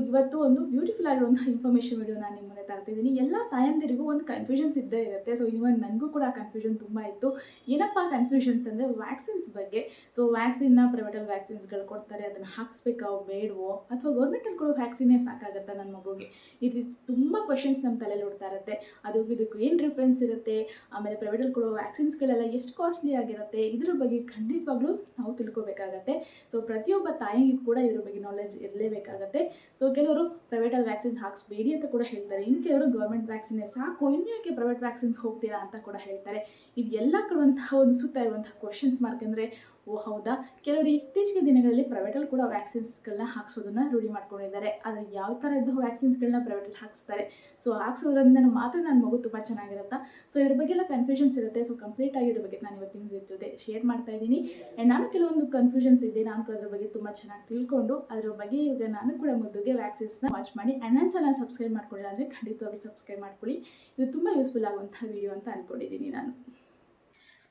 ಇವತ್ತು ಒಂದು ಬ್ಯೂಟಿಫುಲ್ ಆಗಿರೋ ಒಂದು ಇನ್ಫಾರ್ಮೇಶನ್ ವಿಡಿಯೋ ನಾನು ನಿಮ್ಮ ಮುಂದೆ ತರ್ತಿದ್ದೀನಿ. ಎಲ್ಲ ತಾಯಂದಿರಿಗೂ ಒಂದು ಕನ್ಫ್ಯೂಷನ್ಸ್ ಇದ್ದೇ ಇರುತ್ತೆ. ಸೊ ಇವನ್ ನನಗೂ ಕೂಡ ಕನ್ಫ್ಯೂಷನ್ ತುಂಬ ಇತ್ತು. ಏನಪ್ಪ ಕನ್ಫ್ಯೂಷನ್ಸ್ ಅಂದರೆ ವ್ಯಾಕ್ಸಿನ್ಸ್ ಬಗ್ಗೆ. ಸೊ ವ್ಯಾಕ್ಸಿನ್ನ ಪ್ರೈವೇಟಲ್ಲಿ ವ್ಯಾಕ್ಸಿನ್ಸ್ಗಳು ಕೊಡ್ತಾರೆ. ಅದನ್ನು ಹಾಕ್ಸ್ಬೇಕಾ, ಬೇಡವೋ? ಅಥವಾ ಗೌರ್ಮೆಂಟಲ್ಲಿ ಕೊಡೋ ವ್ಯಾಕ್ಸಿನೇ ಸಾಕಾಗುತ್ತಾ ನನ್ನ ಮಗುಗೆ? ಇದು ತುಂಬ ಕ್ವಶನ್ಸ್ ನಮ್ಮ ತಲೆಯಲ್ಲಿ ಓಡ್ತಾ ಇರುತ್ತೆ. ಅದು ಇದಕ್ಕೆ ಏನು ಡಿಫ್ರೆನ್ಸ್ ಇರುತ್ತೆ? ಆಮೇಲೆ ಪ್ರೈವೇಟಲ್ಲಿ ಕೊಡೋ ವ್ಯಾಕ್ಸಿನ್ಸ್ಗಳೆಲ್ಲ ಎಷ್ಟು ಕಾಸ್ಟ್ಲಿ ಆಗಿರುತ್ತೆ? ಇದ್ರ ಬಗ್ಗೆ ಖಂಡಿತವಾಗ್ಲೂ ನಾವು ತಿಳ್ಕೊಬೇಕಾಗತ್ತೆ. ಸೊ ಪ್ರತಿಯೊಬ್ಬ ತಾಯಿಗೂ ಕೂಡ ಇದ್ರ ಬಗ್ಗೆ ನಾಲೆಜ್ ಇರಲೇಬೇಕಾಗತ್ತೆ. ಸೊ ಕೆಲವರು ಪ್ರೈವೇಟಲ್ಲಿ ವ್ಯಾಕ್ಸಿನ್ ಹಾಕಿಸ್ಬೇಡಿ ಅಂತ ಕೂಡ ಹೇಳ್ತಾರೆ. ಇನ್ನು ಕೆಲವರು ಗೌರ್ಮೆಂಟ್ ವ್ಯಾಕ್ಸಿನೇ ಸಾಕು ಇನ್ಯಾಕೆ ಪ್ರೈವೇಟ್ ವ್ಯಾಕ್ಸಿನ್ಗೆ ಹೋಗ್ತೀರಾ ಅಂತ ಕೂಡ ಹೇಳ್ತಾರೆ. ಇದೆಲ್ಲ ಕೊಡುವಂತಹ ಒಂದು ಸುತ್ತ ಇರುವಂತಹ ಕ್ವಶನ್ಸ್ ಮಾರ್ಕ್ ಅಂದರೆ ಓ, ಹೌದಾ? ಕೆಲವರು ಇತ್ತೀಚಿನ ದಿನಗಳಲ್ಲಿ ಪ್ರೈವೇಟಲ್ಲಿ ಕೂಡ ವ್ಯಾಕ್ಸಿನ್ಸ್ಗಳನ್ನ ಹಾಕ್ಸೋದನ್ನ ರೂಢಿ ಮಾಡ್ಕೊಂಡಿದ್ದಾರೆ. ಆದರೆ ಯಾವ ಥರದ್ದು ವ್ಯಾಕ್ಸಿನ್ಸ್ಗಳನ್ನ ಪ್ರೈವೇಟಲ್ಲಿ ಹಾಕ್ಸ್ತಾರೆ? ಸೊ ಹಾಕ್ಸೋದ್ರಿಂದ ಮಾತ್ರ ನನ್ನ ಮಗು ತುಂಬ ಚೆನ್ನಾಗಿರುತ್ತಾ? ಸೊ ಇದ್ರ ಬಗ್ಗೆ ಎಲ್ಲ ಕನ್ಫ್ಯೂಷನ್ಸ್ ಇರುತ್ತೆ. ಸೊ ಕಂಪ್ಲೀಟ್ ಆಗಿ ಇದ್ರ ಬಗ್ಗೆ ನಾನು ಇವತ್ತಿನ ಜೊತೆ ಶೇರ್ ಮಾಡ್ತಾ ಇದ್ದೀನಿ. ಆ್ಯಂಡ್ ನಾನು ಕೆಲವೊಂದು ಕನ್ಫ್ಯೂಷನ್ಸ್ ಇದೆ. ನಾನು ಅದ್ರ ಬಗ್ಗೆ ತುಂಬ ಚೆನ್ನಾಗಿ ತಿಳ್ಕೊಂಡು ಅದ್ರ ಬಗ್ಗೆ ಈಗ ನಾನು ಕೂಡ ಮುದ್ದುಗೆ ವ್ಯಾಕ್ಸಿನ್ಸ್ನ ವಾಚ್ ಮಾಡಿ ಆ್ಯಂಡ್ ನನ್ನ ಚಾನಲ್ ಸಬ್ಸ್ಕ್ರೈಬ್ ಮಾಡ್ಕೊಳ್ಳಿ ಅಂದರೆ ಖಂಡಿತವಾಗಿ ಸಬ್ಸ್ಕ್ರೈಬ್ ಮಾಡ್ಕೊಳ್ಳಿ. ಇದು ತುಂಬ ಯೂಸ್ಫುಲ್ ಆಗುವಂಥ ವಿಡಿಯೋ ಅಂತ ಅಂದ್ಕೊಂಡಿದ್ದೀನಿ ನಾನು.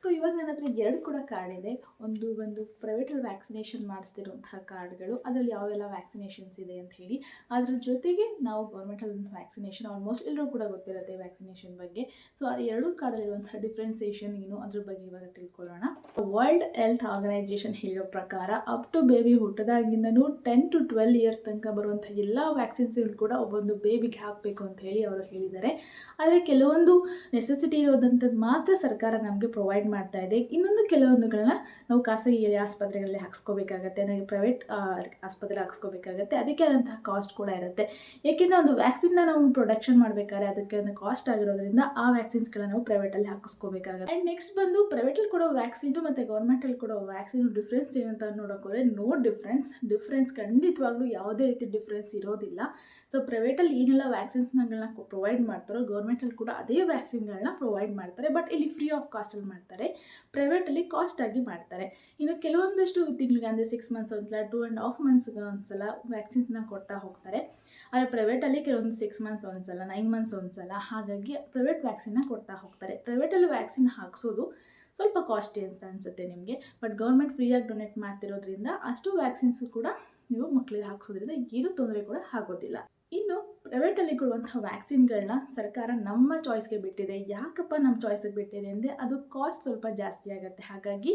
ಸೊ ಇವಾಗ ನನ್ನ ಹತ್ರ ಎರಡು ಕೂಡ ಕಾರ್ಡ್ ಇದೆ. ಒಂದು ಒಂದು ಪ್ರೈವೇಟಲ್ಲಿ ವ್ಯಾಕ್ಸಿನೇಷನ್ ಮಾಡಿಸ್ತಿರುವಂತಹ ಕಾರ್ಡ್ಗಳು ಅದರಲ್ಲಿ ಯಾವೆಲ್ಲ ವ್ಯಾಕ್ಸಿನೇಷನ್ಸ್ ಇದೆ ಅಂತ ಹೇಳಿ. ಅದ್ರ ಜೊತೆಗೆ ನಾವು ಗೌರ್ಮೆಂಟಲ್ಲಿ ವ್ಯಾಕ್ಸಿನೇಷನ್ ಆಲ್ಮೋಸ್ಟ್ ಎಲ್ಲರೂ ಕೂಡ ಗೊತ್ತಿರುತ್ತೆ ವ್ಯಾಕ್ಸಿನೇಷನ್ ಬಗ್ಗೆ. ಸೊ ಆ ಎರಡು ಕಾರ್ಡಲ್ಲಿರುವಂತಹ ಡಿಫ್ರೆನ್ಸಿಯೇಷನ್ ಏನು ಅದ್ರ ಬಗ್ಗೆ ಇವಾಗ ತಿಳ್ಕೊಳ್ಳೋಣ. ವರ್ಲ್ಡ್ ಹೆಲ್ತ್ ಆರ್ಗನೈಸೇಷನ್ ಹೇಳೋ ಪ್ರಕಾರ ಅಪ್ ಟು ಬೇಬಿ ಹುಟ್ಟದಾಗಿಂದನೂ ಟೆನ್ ಟು ಟ್ವೆಲ್ ಇಯರ್ಸ್ ತನಕ ಬರುವಂಥ ಎಲ್ಲ ವ್ಯಾಕ್ಸಿನ್ಸ್ಗಳು ಕೂಡ ಒಬ್ಬೊಂದು ಬೇಬಿಗೆ ಹಾಕಬೇಕು ಅಂತ ಹೇಳಿ ಅವರು ಹೇಳಿದ್ದಾರೆ. ಆದರೆ ಕೆಲವೊಂದು ನೆಸೆಸಿಟಿ ಇರೋದಂಥದ್ದು ಮಾತ್ರ ಸರ್ಕಾರ ನಮಗೆ ಪ್ರೊವೈಡ್ ಮಾಡ್ತಾ ಇದೆ. ಇನ್ನೊಂದು ಕೆಲವೊಂದುಗಳನ್ನ ನಾವು ಖಾಸಗಿ ಆಸ್ಪತ್ರೆಗಳಲ್ಲಿ ಹಾಕ್ಸ್ಕೋಬೇಕಾಗತ್ತೆ ನನಗೆ ಪ್ರೈವೇಟ್ ಆಸ್ಪತ್ರೆ ಹಾಕ್ಸ್ಕೋಬೇಕಾಗತ್ತೆ. ಅದಕ್ಕೆ ಆದಂತಹ ಕಾಸ್ಟ್ ಕೂಡ ಇರುತ್ತೆ. ಏಕೆಂದರೆ ಒಂದು ವ್ಯಾಕ್ಸಿನ್ನ ನಾವು ಪ್ರೊಡಕ್ಷನ್ ಮಾಡಬೇಕಾದ್ರೆ ಅದಕ್ಕೆ ಒಂದು ಕಾಸ್ಟ್ ಆಗಿರೋದ್ರಿಂದ ಆ ವ್ಯಾಕ್ಸಿನ್ಸ್ಗಳನ್ನ ನಾವು ಪ್ರೈವೇಟಲ್ಲಿ ಹಾಕಿಸ್ಕೋಬೇಕಾಗುತ್ತೆ. ಆ್ಯಂಡ್ ನೆಕ್ಸ್ಟ್ ಬಂದು ಪ್ರೈವೇಟಲ್ಲಿ ಕೊಡೋ ವ್ಯಾಕ್ಸಿನು ಮತ್ತು ಗೌರ್ಮೆಂಟಲ್ಲಿ ಕೊಡೋ ವ್ಯಾಕ್ಸಿನ್ ಡಿಫ್ರೆನ್ಸ್ ಏನಂತ ನೋಡೋಕ್ಕೋದ್ರೆ ನೋ ಡಿಫ್ರೆನ್ಸ್ ಡಿಫ್ರೆನ್ಸ್ ಖಂಡಿತವಾಗ್ಲೂ ಯಾವುದೇ ರೀತಿ ಡಿಫ್ರೆನ್ಸ್ ಇರೋದಿಲ್ಲ. ಸೊ ಪ್ರೈವೇಟಲ್ಲಿ ಏನೆಲ್ಲ ವ್ಯಾಕ್ಸಿನ್ಸ್ಗಳನ್ನ ಪ್ರೊವೈಡ್ ಮಾಡ್ತಾರೋ ಗೌರ್ಮೆಂಟಲ್ಲಿ ಕೂಡ ಅದೇ ವ್ಯಾಕ್ಸಿನ್ಗಳನ್ನ ಪ್ರೊವೈಡ್ ಮಾಡ್ತಾರೆ. ಬಟ್ ಇಲ್ಲಿ ಫ್ರೀ ಆಫ್ ಕಾಸ್ಟಲ್ಲಿ ಮಾಡ್ತಾರೆ. ಪ್ರೈವೇಟಲ್ಲಿ ಕಾಸ್ಟಾಗಿ ಮಾಡ್ತಾರೆ. ಇನ್ನು ಕೆಲವೊಂದಷ್ಟು ತಿಂಗಳಿಗೆ ಅಂದರೆ ಸಿಕ್ಸ್ ಮಂತ್ಸ್ ಒಂದ್ಸಲ ಟೂ ಆ್ಯಂಡ್ ಹಾಫ್ ಮಂತ್ಸ್ಗೆ ಒಂದ್ಸಲ ವ್ಯಾಕ್ಸಿನ್ಸ್ನ ಕೊಡ್ತಾ ಹೋಗ್ತಾರೆ. ಆದರೆ ಪ್ರೈವೇಟಲ್ಲಿ ಕೆಲವೊಂದು ಸಿಕ್ಸ್ ಮಂತ್ಸ್ ಒಂದ್ಸಲ ನೈನ್ ಮಂತ್ಸ್ ಒಂದ್ಸಲ ಹಾಗಾಗಿ ಪ್ರೈವೇಟ್ ವ್ಯಾಕ್ಸಿನ್ನ ಕೊಡ್ತಾ ಹೋಗ್ತಾರೆ. ಪ್ರೈವೇಟಲ್ಲಿ ವ್ಯಾಕ್ಸಿನ್ ಹಾಕ್ಸೋದು ಸ್ವಲ್ಪ ಕಾಸ್ಟ್ಲಿ ಅಂತ ಅನಿಸುತ್ತೆ ನಿಮಗೆ. ಬಟ್ ಗೌರ್ಮೆಂಟ್ ಫ್ರೀಯಾಗಿ ಡೊನೇಟ್ ಮಾಡ್ತಿರೋದ್ರಿಂದ ಅಷ್ಟು ವ್ಯಾಕ್ಸಿನ್ಸ್ ಕೂಡ ನೀವು ಮಕ್ಕಳಿಗೆ ಹಾಕ್ಸೋದ್ರಿಂದ ಏನೂ ತೊಂದರೆ ಕೂಡ ಆಗೋದಿಲ್ಲ. ಇನ್ನು ಪ್ರೈವೇಟಲ್ಲಿ ಕೊಡುವಂಥ ವ್ಯಾಕ್ಸಿನ್ಗಳನ್ನ ಸರ್ಕಾರ ನಮ್ಮ ಚಾಯ್ಸ್ಗೆ ಬಿಟ್ಟಿದೆ. ಯಾಕಪ್ಪ ನಮ್ಮ ಚಾಯ್ಸಿಗೆ ಬಿಟ್ಟಿದೆ ಅಂದರೆ ಅದು ಕಾಸ್ಟ್ ಸ್ವಲ್ಪ ಜಾಸ್ತಿ ಆಗುತ್ತೆ. ಹಾಗಾಗಿ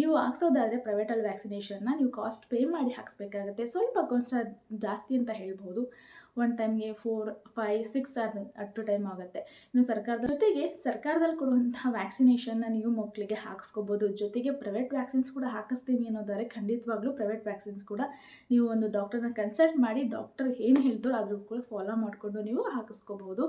ನೀವು ಹಾಕ್ಸೋದಾದರೆ ಪ್ರೈವೇಟಲ್ಲಿ ವ್ಯಾಕ್ಸಿನೇಷನ್ನ ನೀವು ಕಾಸ್ಟ್ ಪೇ ಮಾಡಿ ಹಾಕ್ಸ್ಬೇಕಾಗತ್ತೆ. ಸ್ವಲ್ಪ ಕೊಂಚ ಜಾಸ್ತಿ ಅಂತ ಹೇಳ್ಬೋದು. ಒನ್ ಟೈಮ್ಗೆ ಫೋರ್ ಫೈವ್ ಸಿಕ್ಸ್ ಅದು ಅಟ್ ಟೈಮ್ ಆಗುತ್ತೆ. ಇನ್ನು ಸರ್ಕಾರದ ಜೊತೆಗೆ ಸರ್ಕಾರದಲ್ಲಿ ಕೊಡುವಂತಹ ವ್ಯಾಕ್ಸಿನೇಷನ್ನ ನೀವು ಮಕ್ಕಳಿಗೆ ಹಾಕಿಸ್ಕೋಬೋದು. ಜೊತೆಗೆ ಪ್ರೈವೇಟ್ ವ್ಯಾಕ್ಸಿನ್ಸ್ ಕೂಡ ಹಾಕಿಸ್ತೀನಿ ಅನ್ನೋದಾದರೆ ಖಂಡಿತವಾಗ್ಲೂ ಪ್ರೈವೇಟ್ ವ್ಯಾಕ್ಸಿನ್ಸ್ ಕೂಡ ನೀವು ಒಂದು ಡಾಕ್ಟರ್ನ ಕನ್ಸಲ್ಟ್ ಮಾಡಿ ಡಾಕ್ಟರ್ ಏನು ಹೇಳ್ತಾರೋ ಅದ್ರ ಕೂಡ ಫಾಲೋ ಮಾಡಿಕೊಂಡು ನೀವು ಹಾಕಿಸ್ಕೋಬೋದು.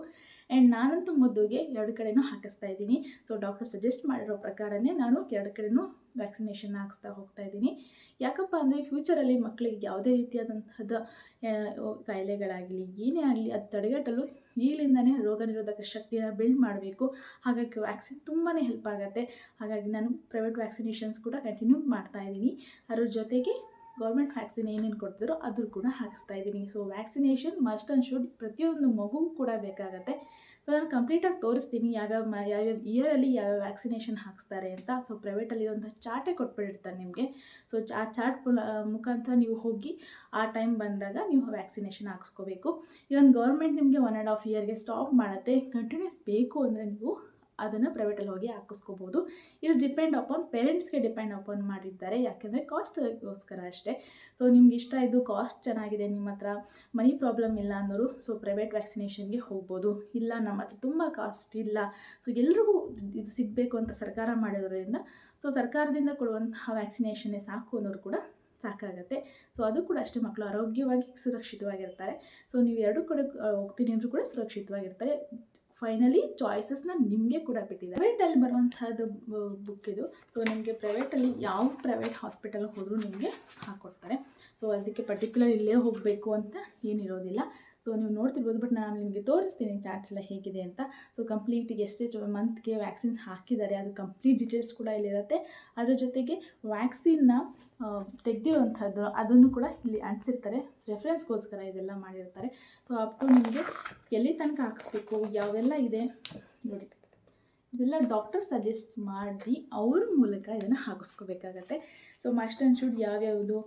ಆ್ಯಂಡ್ ನಾನಂತೂ ಮುದ್ದುಗೆ ಎರಡು ಕಡೆನೂ ಹಾಕಿಸ್ತಾ ಇದ್ದೀನಿ. ಸೊ ಡಾಕ್ಟರ್ ಸಜೆಸ್ಟ್ ಮಾಡಿರೋ ಪ್ರಕಾರನೇ ನಾನು ಎರಡು ಕಡೆನೂ ವ್ಯಾಕ್ಸಿನೇಷನ್ ಹಾಕಿಸ್ತಾ ಹೋಗ್ತಾ ಇದ್ದೀನಿ. ಯಾಕಪ್ಪ ಅಂದರೆ ಫ್ಯೂಚರಲ್ಲಿ ಮಕ್ಕಳಿಗೆ ಯಾವುದೇ ರೀತಿಯಾದಂತಹದ ಕಾಯಿಲೆಗಳಾಗಲಿ, ಏನೇ ಆಗಲಿ ಅದು ತಡೆಗಟ್ಟಲು ಈಗಲಿಂದನೇ ರೋಗ ನಿರೋಧಕ ಶಕ್ತಿಯನ್ನು ಬಿಲ್ಡ್ ಮಾಡಬೇಕು. ಹಾಗಾಗಿ ವ್ಯಾಕ್ಸಿನ್ ತುಂಬಾ ಹೆಲ್ಪ್ ಆಗುತ್ತೆ. ಹಾಗಾಗಿ ನಾನು ಪ್ರೈವೇಟ್ ವ್ಯಾಕ್ಸಿನೇಷನ್ಸ್ ಕೂಡ ಕಂಟಿನ್ಯೂ ಮಾಡ್ತಾ ಇದ್ದೀನಿ. ಅದ್ರ ಜೊತೆಗೆ ಗೌರ್ಮೆಂಟ್ ವ್ಯಾಕ್ಸಿನ್ ಏನೇನು ಕೊಡ್ತಿರೋ ಅದ್ರ ಕೂಡ ಹಾಕಿಸ್ತಾ ಇದ್ದೀನಿ so vaccination must and should ಪ್ರತಿಯೊಂದು ಮಗುಗೂ ಕೂಡ ಬೇಕಾಗತ್ತೆ. ಸೊ ನಾನು ಕಂಪ್ಲೀಟಾಗಿ ತೋರಿಸ್ತೀನಿ ಯಾವ್ಯಾವ ಮ ಯಾವ್ಯಾವ ಇಯರಲ್ಲಿ ಯಾವ್ಯಾವ ವ್ಯಾಕ್ಸಿನೇಷನ್ ಹಾಕಿಸ್ತಾರೆ ಅಂತ. ಸೊ ಪ್ರೈವೇಟಲ್ಲಿರುವಂಥ ಚಾರ್ಟೇ ಕೊಟ್ಬಿಟ್ಟಿರ್ತಾರೆ ನಿಮಗೆ. ಸೊ ಆ ಚಾರ್ಟ್ ಮುಖಾಂತರ ನೀವು ಹೋಗಿ ಆ ಟೈಮ್ ಬಂದಾಗ ನೀವು ವ್ಯಾಕ್ಸಿನೇಷನ್ ಹಾಕ್ಸ್ಕೋಬೇಕು. ಇವನ್ ಗೌರ್ಮೆಂಟ್ ನಿಮಗೆ ಒನ್ ಆ್ಯಂಡ್ ಹಾಫ್ ಇಯರ್ಗೆ ಸ್ಟಾಪ್ ಮಾಡುತ್ತೆ. ಕಂಟಿನ್ಯೂಸ್ ಬೇಕು ಅಂದರೆ ನೀವು ಅದನ್ನು ಪ್ರೈವೇಟಲ್ಲಿ ಹೋಗಿ ಹಾಕಿಸ್ಕೋಬೋದು. ಇಟ್ಸ್ ಡಿಪೆಂಡ್ ಅಪಾನ್ ಪೇರೆಂಟ್ಸ್ಗೆ ಡಿಪೆಂಡ್ ಅಪಾನ್ ಮಾಡಿದ್ದಾರೆ. ಯಾಕೆಂದರೆ ಕಾಸ್ಟ್ಗೋಸ್ಕರ ಅಷ್ಟೇ. ಸೊ ನಿಮ್ಗೆ ಇಷ್ಟ ಇದು ಕಾಸ್ಟ್ ಚೆನ್ನಾಗಿದೆ, ನಿಮ್ಮ ಹತ್ರ ಮನಿ ಪ್ರಾಬ್ಲಮ್ ಇಲ್ಲ ಅನ್ನೋರು ಸೊ ಪ್ರೈವೇಟ್ ವ್ಯಾಕ್ಸಿನೇಷನ್ಗೆ ಹೋಗ್ಬೋದು. ಇಲ್ಲ, ನಮ್ಮ ಹತ್ರ ತುಂಬ ಕಾಸ್ಟ್ ಇಲ್ಲ. ಸೊ ಎಲ್ರಿಗೂ ಇದು ಸಿಗಬೇಕು ಅಂತ ಸರ್ಕಾರ ಮಾಡಿರೋದ್ರಿಂದ ಸೊ ಸರ್ಕಾರದಿಂದ ಕೊಡುವಂತಹ ವ್ಯಾಕ್ಸಿನೇಷನ್ನೇ ಸಾಕು ಅನ್ನೋರು ಕೂಡ ಸಾಕಾಗುತ್ತೆ. ಸೊ ಅದು ಕೂಡ ಅಷ್ಟೇ ಮಕ್ಕಳು ಆರೋಗ್ಯವಾಗಿ ಸುರಕ್ಷಿತವಾಗಿರ್ತಾರೆ. ಸೊ ನೀವು ಎರಡೂ ಕಡೆ ಹೋಗ್ತೀನಿ ಅಂದರೂ ಕೂಡ ಸುರಕ್ಷಿತವಾಗಿರ್ತಾರೆ. ಫೈನಲಿ ಚಾಯ್ಸಸ್ನ ನಿಮಗೆ ಕೂಡ ಬಿಟ್ಟಿದ್ದಾರೆ. ಪ್ರೈವೇಟಲ್ಲಿ ಬರುವಂಥದ್ದು ಬುಕ್ ಇದು. ಸೊ ನಿಮಗೆ ಪ್ರೈವೇಟಲ್ಲಿ ಯಾವ ಪ್ರೈವೇಟ್ ಹಾಸ್ಪಿಟಲ್ ಹೋದರೂ ನಿಮಗೆ ಹಾಕ್ಕೊಡ್ತಾರೆ ಸೊ ಅದಕ್ಕೆ ಪರ್ಟಿಕ್ಯುಲರ್ ಇಲ್ಲೇ ಹೋಗಬೇಕು ಅಂತ ಏನಿರೋದಿಲ್ಲ. ಸೊ ನೀವು ನೋಡ್ತಿರ್ಬೋದು ಬಟ್ ನಾನು ನಿಮಗೆ ತೋರಿಸ್ತೀನಿ ಚಾರ್ಟ್ಸ್ ಎಲ್ಲ ಹೇಗಿದೆ ಅಂತ. ಸೊ ಕಂಪ್ಲೀಟಿಗೆ ಎಷ್ಟೆಷ್ಟು ಮಂತ್ಗೆ ವ್ಯಾಕ್ಸಿನ್ಸ್ ಹಾಕಿದ್ದಾರೆ, ಅದು ಕಂಪ್ಲೀಟ್ ಡೀಟೇಲ್ಸ್ ಕೂಡ ಇಲ್ಲಿರುತ್ತೆ. ಅದರ ಜೊತೆಗೆ ವ್ಯಾಕ್ಸಿನ್ನ ತೆಗೆದಿರುವಂಥದ್ದು, ಅದನ್ನು ಕೂಡ ಇಲ್ಲಿ ಅಂಟಿಸಿರ್ತಾರೆ. ರೆಫರೆನ್ಸ್ಗೋಸ್ಕರ ಇದೆಲ್ಲ ಮಾಡಿರ್ತಾರೆ. ಸೊ ಅಪ್ ಟು ನಿಮಗೆ ಎಲ್ಲಿ ತನಕ ಹಾಕಿಸ್ಬೇಕು ಯಾವೆಲ್ಲ ಇದೆ? ನೋಡಿ. ಇದೆಲ್ಲ ಡಾಕ್ಟರ್ ಸಜೆಸ್ಟ್ ಮಾಡಿ, ಅವ್ರ ಮೂಲಕ ಇದನ್ನು ಹಾಕಿಸ್ಕೋಬೇಕಾಗತ್ತೆ. ಸೊ ಮಸ್ಟ್ ಆ್ಯಂಡ್ ಶುಡ್ ಯಾವ್ಯಾವುದು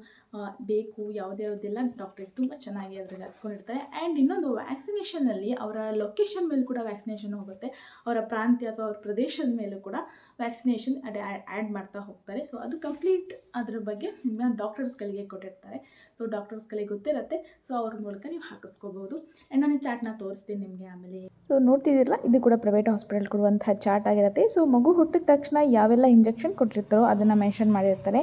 ಬೇಕು ಯಾವುದ್ಯಾವುದೆಲ್ಲ ಡಾಕ್ಟ್ರಿಗೆ ತುಂಬ ಚೆನ್ನಾಗಿ ಅದ್ರಲ್ಲಿ ಹತ್ಕೊಂಡಿರ್ತಾರೆ ಆ್ಯಂಡ್ ಇನ್ನೊಂದು ವ್ಯಾಕ್ಸಿನೇಷನಲ್ಲಿ ಅವರ ಲೊಕೇಶನ್ ಮೇಲೆ ಕೂಡ ವ್ಯಾಕ್ಸಿನೇಷನ್ ಹೋಗುತ್ತೆ. ಅವರ ಪ್ರಾಂತ್ಯ ಅಥವಾ ಅವ್ರ ಪ್ರದೇಶದ ಮೇಲೂ ಕೂಡ ವ್ಯಾಕ್ಸಿನೇಷನ್ ಅಡ್ ಆ್ಯಡ್ ಮಾಡ್ತಾ ಹೋಗ್ತಾರೆ. ಸೊ ಅದು ಕಂಪ್ಲೀಟ್ ಅದ್ರ ಬಗ್ಗೆ ನಿಮ್ಮ ಡಾಕ್ಟರ್ಸ್ಗಳಿಗೆ ಕೊಟ್ಟಿರ್ತಾರೆ. ಸೊ ಡಾಕ್ಟರ್ಸ್ಗಳಿಗೆ ಗೊತ್ತಿರುತ್ತೆ. ಸೊ ಅವ್ರ ಮೂಲಕ ನೀವು ಹಾಕಿಸ್ಕೋಬೋದು. ಆ್ಯಂಡ್ ನಾನು ಚಾಟ್ನ ತೋರಿಸ್ತೀನಿ ನಿಮಗೆ ಆಮೇಲೆ. ಸೊ ನೋಡ್ತಿದ್ದೀರಲ್ಲ, ಇದು ಕೂಡ ಪ್ರೈವೇಟ್ ಹಾಸ್ಪಿಟಲ್ ಕೊಡುವಂತಹ ಚಾಟ್ ಆಗಿರುತ್ತೆ. ಸೊ ಮಗು ಹುಟ್ಟಿದ ತಕ್ಷಣ ಯಾವೆಲ್ಲ ಇಂಜೆಕ್ಷನ್ ಕೊಟ್ಟಿರ್ತಾರೋ ಅದನ್ನು ಮೆನ್ಷನ್ ಮಾಡಿರ್ತಾರೆ.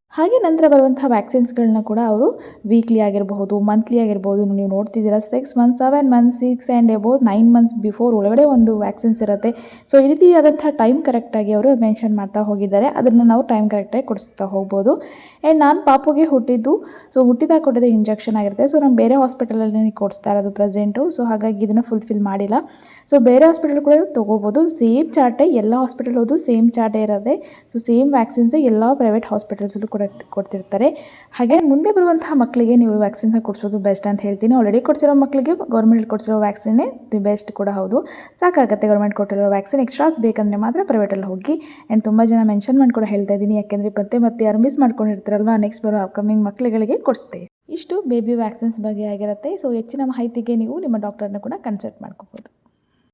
ಹಾಗೆ ನಂತರ ಬರುವಂಥ ವ್ಯಾಕ್ಸಿನ್ಸ್ಗಳನ್ನ ಕೂಡ ಅವರು ವೀಕ್ಲಿ ಆಗಿರಬಹುದು ಮಂತ್ಲಿ ಆಗಿರ್ಬೋದು ನೀವು ನೋಡ್ತಿದ್ದೀರಾ six months seven months six and above nine months before ಒಳಗಡೆ ಒಂದು ವ್ಯಾಕ್ಸಿನ್ಸ್ ಇರುತ್ತೆ. ಸೊ ಈ ರೀತಿಯಾದಂಥ ಟೈಮ್ ಕರೆಕ್ಟಾಗಿ ಅವರು ಮೆನ್ಷನ್ ಮಾಡ್ತಾ ಹೋಗಿದ್ದಾರೆ. ಅದನ್ನು ನಾವು ಟೈಮ್ ಕರೆಕ್ಟಾಗಿ ಕೊಡಿಸ್ತಾ ಹೋಗ್ಬೋದು. ಆ್ಯಂಡ್ ನಾನು ಪಾಪುಗೆ ಹುಟ್ಟಿದ್ದು ಸೊ ಹುಟ್ಟಿದಾಗ ಕೊಟ್ಟಿದ್ದ ಇಂಜೆಕ್ಷನ್ ಆಗಿರುತ್ತೆ. ಸೊ ನಾನು ಬೇರೆ ಹಾಸ್ಪಿಟಲಲ್ಲಿ ಕೊಡಿಸ್ತಾ ಇರೋದು ಪ್ರೆಸೆಂಟು ಸೊ ಹಾಗಾಗಿ ಇದನ್ನು ಫುಲ್ಫಿಲ್ ಮಾಡಿಲ್ಲ. ಸೊ ಬೇರೆ ಹಾಸ್ಪಿಟಲ್ ಕೂಡ ತೊಗೋಬೋದು. ಸೇಮ್ ಚಾರ್ಟೇ ಎಲ್ಲ ಹಾಸ್ಪಿಟಲ್ ಹೋದು ಸೇಮ್ ಚಾರ್ಟೇ ಇರೋದೆ ಸೊ ಸೇಮ್ ವ್ಯಾಕ್ಸಿನ್ಸೇ ಎಲ್ಲ ಪ್ರೈವೇಟ್ ಹಾಸ್ಪಿಟಲ್ಸಲ್ಲೂ ಕೂಡ ಕೊಡ್ತಿರ್ತಾರೆ. ಹಾಗೆ ಮುಂದೆ ಬರುವಂತಹ ಮಕ್ಕಳಿಗೆ ನೀವು ವ್ಯಾಕ್ಸಿನ್ಸ್ನ ಕೊಡಿಸೋದು ಬೆಸ್ಟ್ ಅಂತ ಹೇಳ್ತೀನಿ. ಆಲ್ರೆಡಿ ಕೊಡಿಸಿರೋ ಮಕ್ಕಳಿಗೆ ಗೌರ್ಮೆಂಟ್ ಕೊಡಿಸಿರೋ ವ್ಯಾಕ್ಸಿನೇ ದಿ ಬೆಸ್ಟ್ ಕೂಡ ಹೌದು. ಸಾಕಾಗುತ್ತೆ ಗೌರ್ಮೆಂಟ್ ಕೊಟ್ಟಿರೋ ವ್ಯಾಕ್ಸಿನ್ ಎಕ್ಸ್ಟ್ರಾಸ್ ಬೇಕಂದರೆ ಮಾತ್ರ ಪ್ರೈವೇಟಲ್ಲಿ ಹೋಗಿ. ಆ್ಯಂಡ್ ತುಂಬ ಜನ ಮೆನ್ಷನ್ ಮಾಡಿ ಕೂಡ ಹೇಳ್ತಾ ಇದ್ದೀನಿ. ಯಾಕೆಂದರೆ ಮತ್ತೆ ಮತ್ತೆ ಯಾರು ಮಿಸ್ ಮಾಡ್ಕೊಂಡಿರ್ತಾರಲ್ವ? ನೆಕ್ಸ್ಟ್ ಬರೋ ಅಪ್ಕಮಿಂಗ್ ಮಕ್ಕಳುಗಳಿಗೆ ಕೊಡಿಸ್ತೇವೆ ಇಷ್ಟು ಬೇಬಿ ವ್ಯಾಕ್ಸಿನ್ಸ್ ಬಗ್ಗೆ ಆಗಿರುತ್ತೆ. ಸೊ ಹೆಚ್ಚಿನ ಮಾಹಿತಿಗೆ ನೀವು ನಿಮ್ಮ ಡಾಕ್ಟರ್ನ ಕೂಡ ಕನ್ಸಲ್ಟ್ ಮಾಡ್ಕೋಬೋದು.